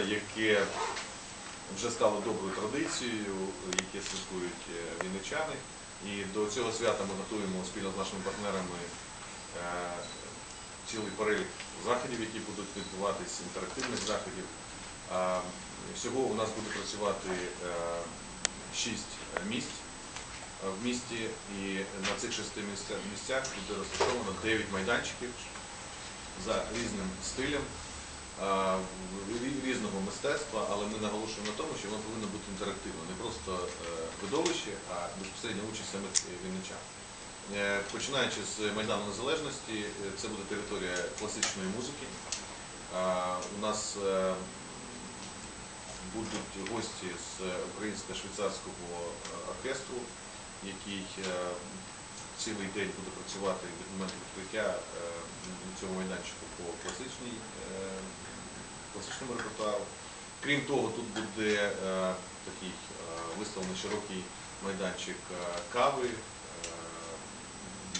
яке вже стало доброю традицією, яке святкують е, вінничани. І до цього свята ми готуємо спільно з нашими партнерами е, цілий перелік заходів, які будуть відбуватись, інтерактивних заходів. Всього у нас буде працювати е, шість місць е, в місті, і на цих шести місцях, буде розташовано 9 майданчиків за різним стилем різного мистецтва, але ми наголошуємо на тому, що воно повинно бути інтерактивно, не просто е, видовище, а безпосередньо участь самих вінничан. Е, Починаючи з Майдану Незалежності, е, це буде територія класичної музики. У нас будуть гості з українсько-швейцарського оркестру, який цілий день буде працювати від моменту відкриття е, на цьому майданчику по класичній, е, класичному репертуару. Крім того, тут буде е, такий е, виставлений широкий майданчик е, кави. Е,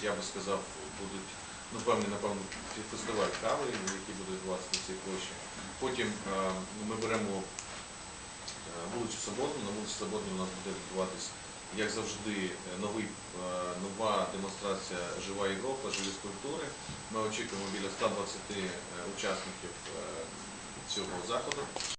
Я би сказав, будуть ну, певний, напевно, фестиваль кави, який буде відбуватися на цій площі. Потім е, ми беремо е, вулицю Соборну. На вулиці Соборній у нас буде відбуватись, як завжди, е, новий, е, нова демонстрація Жива Європа, живі скульптури. Ми очікуємо біля 120 е, учасників цього заходу.